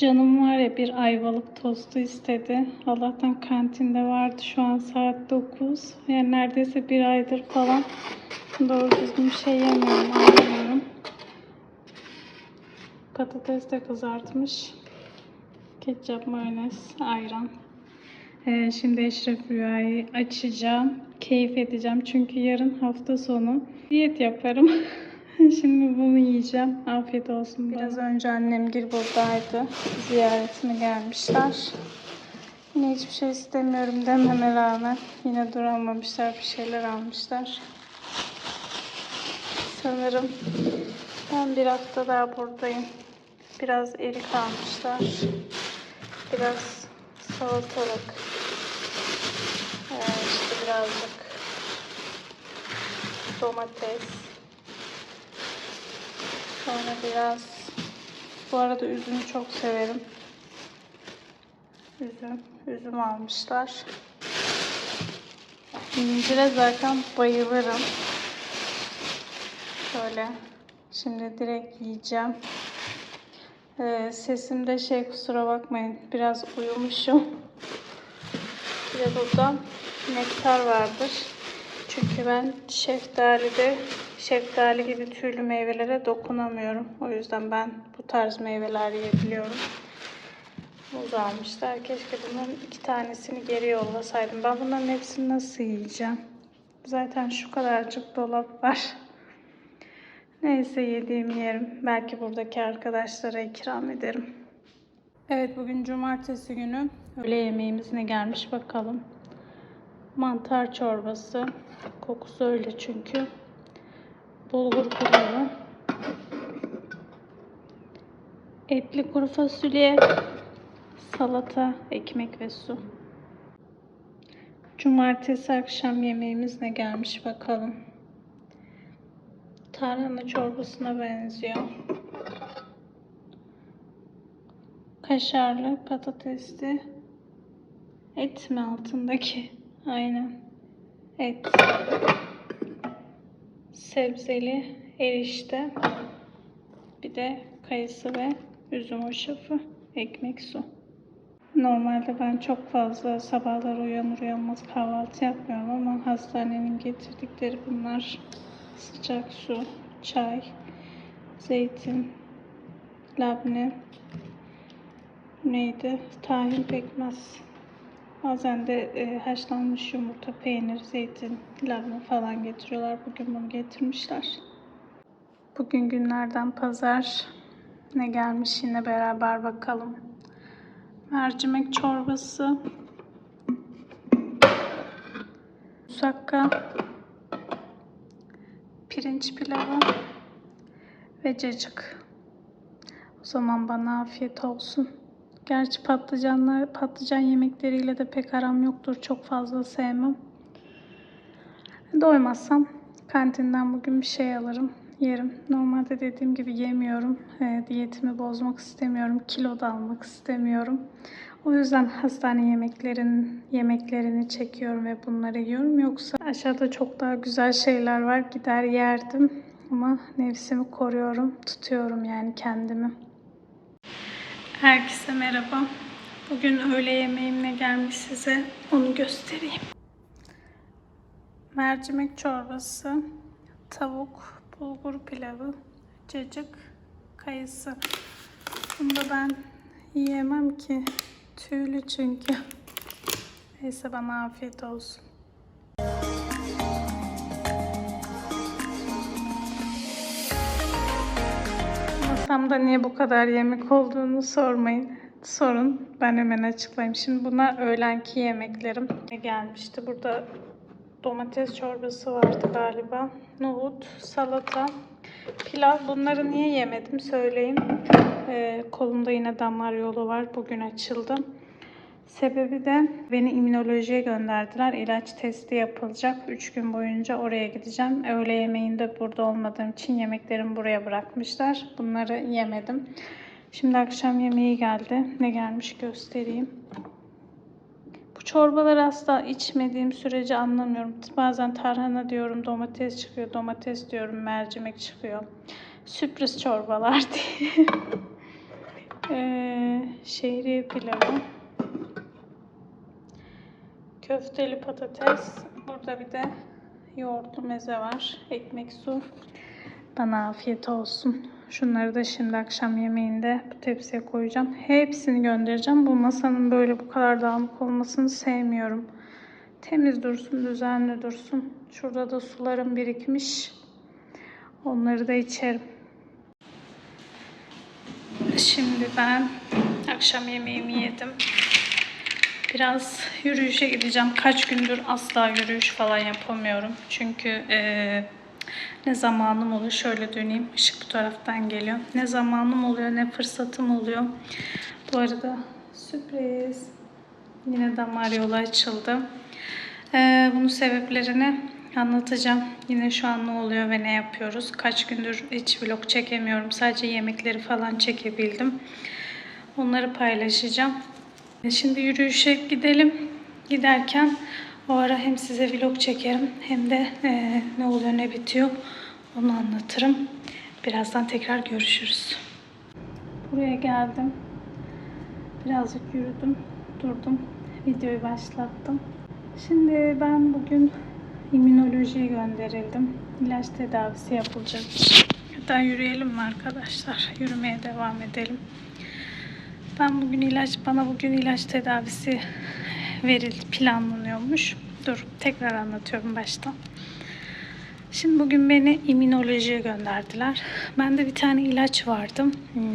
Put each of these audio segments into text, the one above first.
Canım var ya bir ayvalık tostu istedi. Allah'tan kantinde vardı. Şu an saat 9. Yani neredeyse bir aydır falan doğru düzgün bir şey yemiyorum. Anlamıyorum. Patates de kızartmış. Ketçap, mayonez, ayran. Ee, şimdi Eşref Rüya'yı açacağım. Keyif edeceğim. Çünkü yarın hafta sonu diyet yaparım. şimdi bunu yiyeceğim. Afiyet olsun. Biraz önce annem gir buradaydı. Ziyaretine gelmişler. Yine hiçbir şey istemiyorum dememe rağmen yine duramamışlar. Bir şeyler almışlar. Sanırım ben bir hafta daha buradayım. Biraz erik almışlar. Biraz salatalık. Ee, işte birazcık domates. Sonra biraz bu arada üzümü çok severim. Üzüm, üzüm almışlar. İncire zaten bayılırım. Şöyle şimdi direkt yiyeceğim. Ee, sesimde şey kusura bakmayın biraz uyumuşum. Bir de burada nektar vardır. Çünkü ben şeftalide şeftali gibi türlü meyvelere dokunamıyorum. O yüzden ben bu tarz meyveler yiyebiliyorum. Muz almışlar. Keşke bunların iki tanesini geri yollasaydım. Ben bunların hepsini nasıl yiyeceğim? Zaten şu kadarcık dolap var. Neyse yediğim yerim. Belki buradaki arkadaşlara ikram ederim. Evet bugün cumartesi günü. Öğle yemeğimiz ne gelmiş bakalım. Mantar çorbası. Kokusu öyle çünkü. Bulgur pilavı. Etli kuru fasulye. Salata, ekmek ve su. Cumartesi akşam yemeğimiz ne gelmiş bakalım. Tarhana çorbasına benziyor. Kaşarlı, patatesli. Et mi altındaki? Aynen. Et. Sebzeli, erişte. Bir de kayısı ve üzüm hoşafı. Ekmek, su. Normalde ben çok fazla sabahlar uyanır uyanmaz kahvaltı yapmıyorum ama hastanenin getirdikleri bunlar. Sıcak su, çay, zeytin, labne, neydi? Tahin pekmez. Bazen de e, haşlanmış yumurta, peynir, zeytin, labne falan getiriyorlar. Bugün bunu getirmişler. Bugün günlerden pazar. Ne gelmiş yine beraber bakalım. Mercimek çorbası. Musakka. Pirinç pilavı. Ve cacık. O zaman bana afiyet olsun. Gerçi patlıcanlar, patlıcan yemekleriyle de pek aram yoktur. Çok fazla sevmem. Doymazsam kantinden bugün bir şey alırım. Yerim. Normalde dediğim gibi yemiyorum. E, diyetimi bozmak istemiyorum. Kilo da almak istemiyorum. O yüzden hastane yemeklerin yemeklerini çekiyorum ve bunları yiyorum. Yoksa aşağıda çok daha güzel şeyler var. Gider yerdim. Ama nefsimi koruyorum. Tutuyorum yani kendimi. Herkese merhaba. Bugün öğle yemeğimle gelmiş size. Onu göstereyim. Mercimek çorbası, tavuk, bulgur pilavı, cacık, kayısı. Bunu da ben yiyemem ki. Tüylü çünkü. Neyse bana afiyet olsun. Masamda niye bu kadar yemek olduğunu sormayın. Sorun. Ben hemen açıklayayım. Şimdi bunlar öğlenki yemeklerim. Gelmişti? Burada domates çorbası vardı galiba. Nohut, salata, pilav. Bunları niye yemedim söyleyeyim. Ee, kolumda yine damar yolu var. Bugün açıldı. Sebebi de beni immünolojiye gönderdiler. İlaç testi yapılacak. 3 gün boyunca oraya gideceğim. Öğle yemeğinde burada olmadığım için yemeklerimi buraya bırakmışlar. Bunları yemedim. Şimdi akşam yemeği geldi. Ne gelmiş göstereyim. Bu çorbaları asla içmediğim sürece anlamıyorum. Bazen tarhana diyorum, domates çıkıyor. Domates diyorum, mercimek çıkıyor. Sürpriz çorbalar diye. Ee, şehriye pilavı, köfteli patates, burada bir de yoğurtlu meze var, ekmek su. Bana afiyet olsun. Şunları da şimdi akşam yemeğinde bu tepsiye koyacağım. Hepsini göndereceğim. Bu masanın böyle bu kadar dağınık olmasını sevmiyorum. Temiz dursun, düzenli dursun. Şurada da sularım birikmiş. Onları da içerim. Şimdi ben akşam yemeğimi yedim. Biraz yürüyüşe gideceğim. Kaç gündür asla yürüyüş falan yapamıyorum. Çünkü eee, ne zamanım oluyor. Şöyle döneyim. Işık bu taraftan geliyor. Ne zamanım oluyor ne fırsatım oluyor. Bu arada sürpriz. Yine damar yolu açıldı. Eee bunun sebeplerini anlatacağım. Yine şu an ne oluyor ve ne yapıyoruz. Kaç gündür hiç vlog çekemiyorum. Sadece yemekleri falan çekebildim. Onları paylaşacağım. Şimdi yürüyüşe gidelim. Giderken o ara hem size vlog çekerim hem de eee, ne oluyor ne bitiyor onu anlatırım. Birazdan tekrar görüşürüz. Buraya geldim. Birazcık yürüdüm, durdum. Videoyu başlattım. Şimdi ben bugün immünolojiye gönderildim. İlaç tedavisi yapılacak. Hatta yürüyelim mi arkadaşlar? Yürümeye devam edelim. Ben bugün ilaç, bana bugün ilaç tedavisi verildi, planlanıyormuş. Dur, tekrar anlatıyorum baştan. Şimdi bugün beni immünolojiye gönderdiler. Bende bir tane ilaç vardı.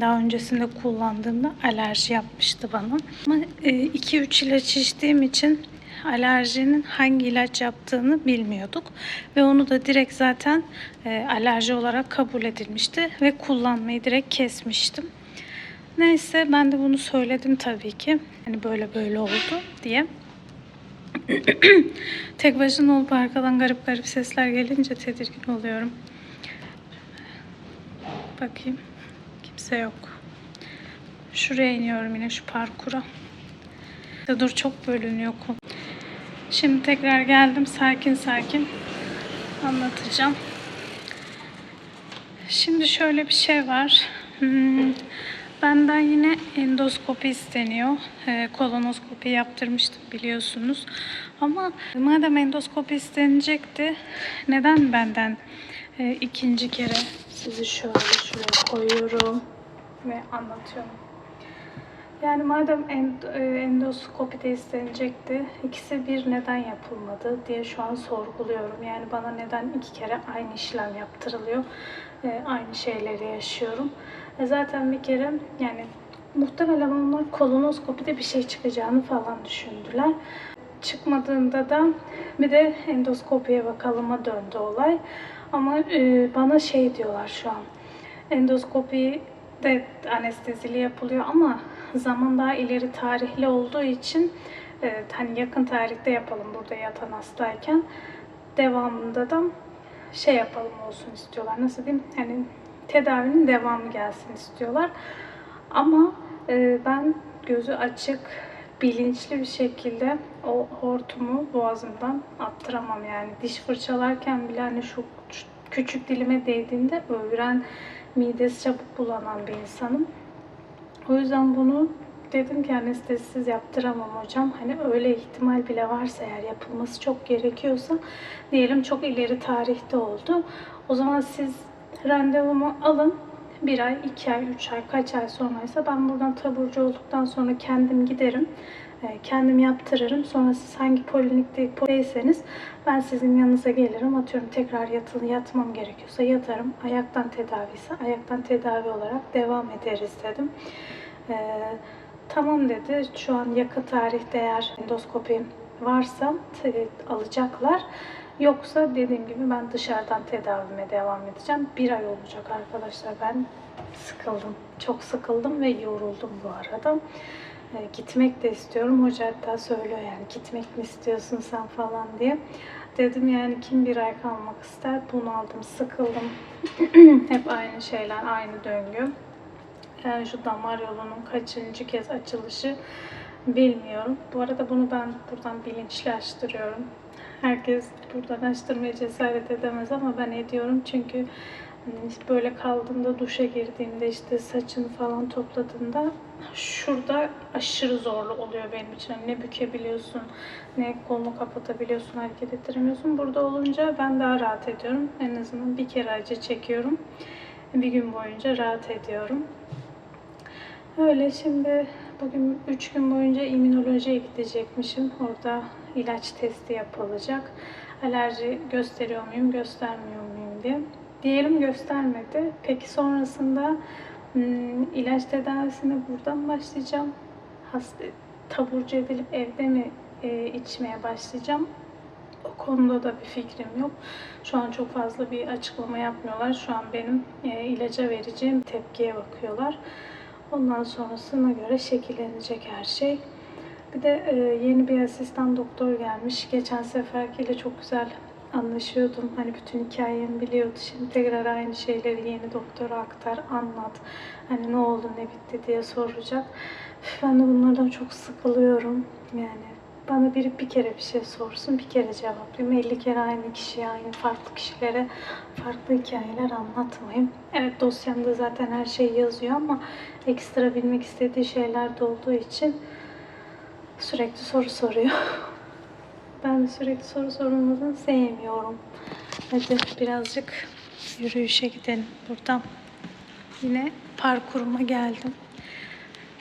Daha öncesinde kullandığımda alerji yapmıştı bana. Ama 2-3 ilaç içtiğim için alerjinin hangi ilaç yaptığını bilmiyorduk. Ve onu da direkt zaten e, alerji olarak kabul edilmişti. Ve kullanmayı direkt kesmiştim. Neyse ben de bunu söyledim tabii ki. Hani böyle böyle oldu diye. Tek başına olup arkadan garip garip sesler gelince tedirgin oluyorum. Bakayım. Kimse yok. Şuraya iniyorum yine şu parkura. Ya dur çok bölünüyor konu. Şimdi tekrar geldim. Sakin sakin anlatacağım. Şimdi şöyle bir şey var. Hmm, Benden yine endoskopi isteniyor. Ee, kolonoskopi yaptırmıştım biliyorsunuz. Ama madem endoskopi istenecekti, neden benden e, ikinci kere sizi şöyle şuraya koyuyorum ve anlatıyorum. Yani madem e, endoskopi de istenecekti, ikisi bir neden yapılmadı diye şu an sorguluyorum. Yani bana neden iki kere aynı işlem yaptırılıyor, e, aynı şeyleri yaşıyorum. E zaten bir kere yani muhtemelen onlar kolonoskopide bir şey çıkacağını falan düşündüler. Çıkmadığında da bir de endoskopiye bakalıma döndü olay. Ama e, bana şey diyorlar şu an. Endoskopi de anestezili yapılıyor ama zaman daha ileri tarihli olduğu için e, hani yakın tarihte yapalım burada yatan hastayken devamında da şey yapalım olsun istiyorlar. Nasıl diyeyim? Hani tedavinin devamı gelsin istiyorlar. Ama e, ben gözü açık, bilinçli bir şekilde o hortumu boğazımdan attıramam yani. Diş fırçalarken bile hani şu küçük dilime değdiğinde öğren midesi çabuk bulanan bir insanım. O yüzden bunu dedim ki anestezisiz yaptıramam hocam. Hani öyle ihtimal bile varsa eğer yapılması çok gerekiyorsa diyelim çok ileri tarihte oldu. O zaman siz randevumu alın. Bir ay, iki ay, üç ay, kaç ay sonraysa ben buradan taburcu olduktan sonra kendim giderim. E, Kendim yaptırırım. Sonra siz hangi polinikteyseniz ben sizin yanınıza gelirim. Atıyorum tekrar yatılı yatmam gerekiyorsa yatarım. Ayaktan tedavi ise ayaktan tedavi olarak devam ederiz dedim. E, tamam dedi. Şu an yakın tarihte eğer endoskopi varsa alacaklar. Yoksa dediğim gibi ben dışarıdan tedavime devam edeceğim. Bir ay olacak arkadaşlar. Ben sıkıldım. Çok sıkıldım ve yoruldum bu arada. E, gitmek de istiyorum. Hoca hatta söylüyor yani gitmek mi istiyorsun sen falan diye. Dedim yani kim bir ay kalmak ister? Bunaldım, sıkıldım. Hep aynı şeyler, aynı döngü. Yani şu damar yolunun kaçıncı kez açılışı bilmiyorum. Bu arada bunu ben buradan bilinçli açtırıyorum. Herkes buradan açtırmaya cesaret edemez ama ben ediyorum çünkü böyle kaldığında duşa girdiğinde işte saçını falan topladığında şurada aşırı zorlu oluyor benim için. Hani Ne bükebiliyorsun, ne kolunu kapatabiliyorsun, hareket ettiremiyorsun. Burada olunca ben daha rahat ediyorum. En azından bir kere acı çekiyorum. Bir gün boyunca rahat ediyorum. Öyle şimdi bugün 3 gün boyunca immünolojiye gidecekmişim. Orada ilaç testi yapılacak. Alerji gösteriyor muyum, göstermiyor muyum diye. Diyelim göstermedi. Peki sonrasında hmm, ilaç tedavisine buradan başlayacağım. Hasta, taburcu edilip evde mi e, içmeye başlayacağım? O konuda da bir fikrim yok. Şu an çok fazla bir açıklama yapmıyorlar. Şu an benim e, ilaca vereceğim tepkiye bakıyorlar. Ondan sonrasına göre şekillenecek her şey. Bir de e, yeni bir asistan doktor gelmiş. Geçen seferkiyle çok güzel anlaşıyordum. Hani bütün hikayemi biliyordu. Şimdi tekrar aynı şeyleri yeni doktora aktar, anlat. Hani ne oldu, ne bitti diye soracak. Ben de bunlardan çok sıkılıyorum. Yani bana biri bir kere bir şey sorsun, bir kere cevaplayayım. 50 kere aynı kişiye, aynı farklı kişilere farklı hikayeler anlatmayayım. Evet dosyamda zaten her şey yazıyor ama ekstra bilmek istediği şeyler de olduğu için sürekli soru soruyor. Ben sürekli soru sorulmasını sevmiyorum. Hadi birazcık yürüyüşe gidelim buradan. Yine parkuruma geldim.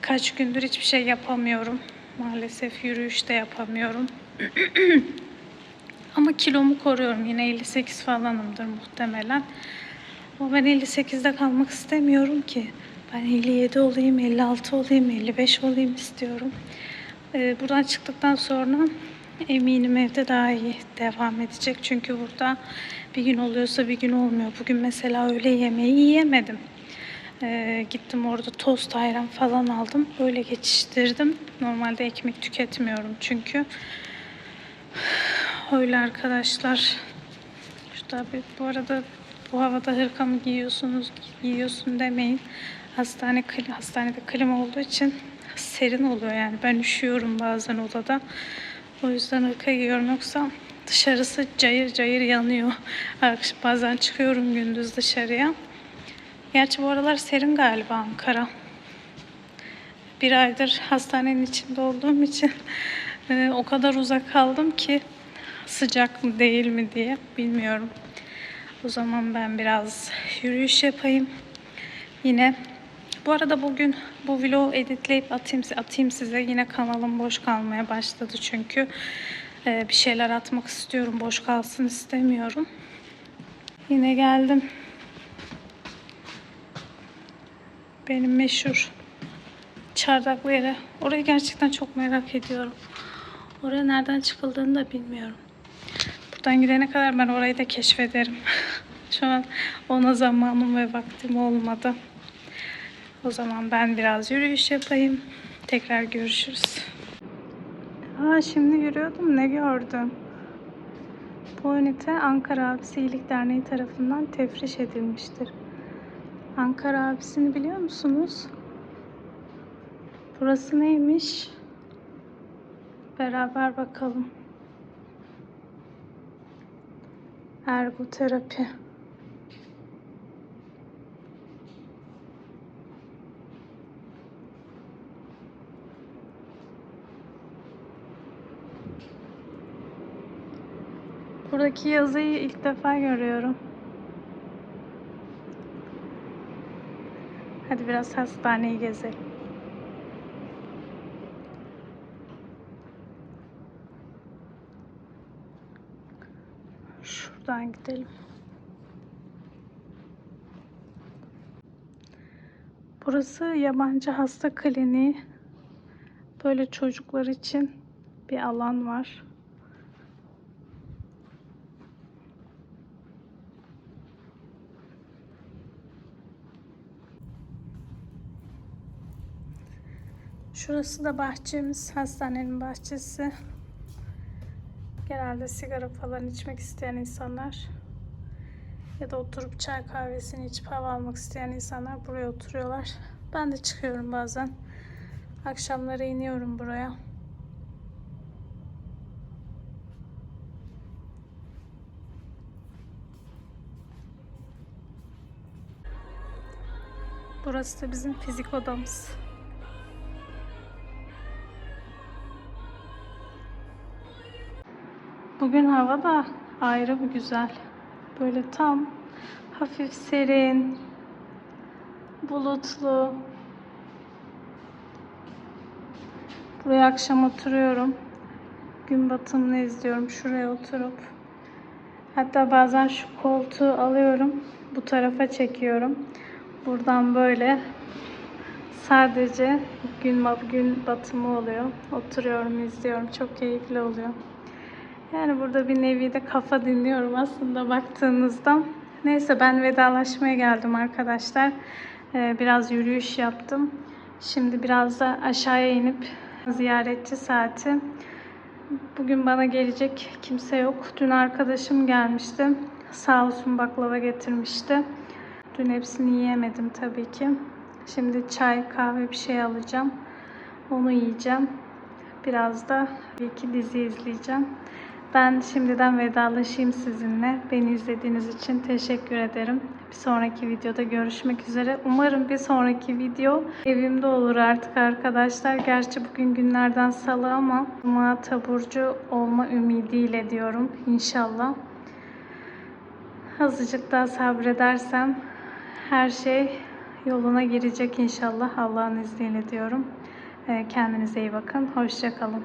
Kaç gündür hiçbir şey yapamıyorum. Maalesef yürüyüş de yapamıyorum. Ama kilomu koruyorum. Yine 58 falanımdır muhtemelen. Ama ben 58'de kalmak istemiyorum ki. Ben 57 olayım, 56 olayım, 55 olayım istiyorum. Ee, buradan çıktıktan sonra eminim evde daha iyi devam edecek. Çünkü burada bir gün oluyorsa bir gün olmuyor. Bugün mesela öğle yemeği yiyemedim. Ee, gittim orada tost ayran falan aldım. Öyle geçiştirdim. Normalde ekmek tüketmiyorum çünkü. Öyle arkadaşlar. Şurada bir, bu arada bu havada hırka mı giyiyorsunuz, giyiyorsun demeyin. Hastane hastanede klima olduğu için serin oluyor yani. Ben üşüyorum bazen odada. O yüzden hırka giyiyorum yoksa dışarısı cayır cayır yanıyor. Bazen çıkıyorum gündüz dışarıya. Gerçi bu aralar serin galiba Ankara. Bir aydır hastanenin içinde olduğum için e, o kadar uzak kaldım ki sıcak mı değil mi diye bilmiyorum. O zaman ben biraz yürüyüş yapayım. Yine bu arada bugün bu vlogu editleyip atayım, atayım size. Yine kanalım boş kalmaya başladı çünkü e, bir şeyler atmak istiyorum. Boş kalsın istemiyorum. Yine geldim. Benim meşhur çardaklı yere. Orayı gerçekten çok merak ediyorum. Oraya nereden çıkıldığını da bilmiyorum. Buradan gidene kadar ben orayı da keşfederim. Şu an ona zamanım ve vaktim olmadı. O zaman ben biraz yürüyüş yapayım. Tekrar görüşürüz. Aa, şimdi yürüyordum ne gördüm? Bu ünite Ankara Abisi İyilik Derneği tarafından tefriş edilmiştir. Ankara abisini biliyor musunuz? Burası neymiş? Beraber bakalım. Ergoterapi. Buradaki yazıyı ilk defa görüyorum. Hadi biraz hastaneyi gezelim. Şuradan gidelim. Burası yabancı hasta kliniği. Böyle çocuklar için bir alan var. Şurası da bahçemiz, hastanenin bahçesi. Genelde sigara falan içmek isteyen insanlar ya da oturup çay kahvesini içip hava almak isteyen insanlar buraya oturuyorlar. Ben de çıkıyorum bazen. Akşamları iniyorum buraya. Burası da bizim fizik odamız. Bugün hava da ayrı bir güzel. Böyle tam hafif serin, bulutlu. Buraya akşam oturuyorum. Gün batımını izliyorum şuraya oturup. Hatta bazen şu koltuğu alıyorum. Bu tarafa çekiyorum. Buradan böyle sadece gün, gün batımı oluyor. Oturuyorum, izliyorum. Çok keyifli oluyor. Yani burada bir nevi de kafa dinliyorum aslında baktığınızda. Neyse ben vedalaşmaya geldim arkadaşlar. Ee, biraz yürüyüş yaptım. Şimdi biraz da aşağıya inip ziyaretçi saati. Bugün bana gelecek kimse yok. Dün arkadaşım gelmişti. Sağ olsun baklava getirmişti. Dün hepsini yiyemedim tabii ki. Şimdi çay, kahve bir şey alacağım. Onu yiyeceğim. Biraz da bir iki dizi izleyeceğim. Ben şimdiden vedalaşayım sizinle. Beni izlediğiniz için teşekkür ederim. Bir sonraki videoda görüşmek üzere. Umarım bir sonraki video evimde olur artık arkadaşlar. Gerçi bugün günlerden salı ama Cuma taburcu olma ümidiyle diyorum inşallah. Azıcık daha sabredersem her şey yoluna girecek inşallah Allah'ın izniyle diyorum. Ee, Kendinize iyi bakın. Hoşça kalın.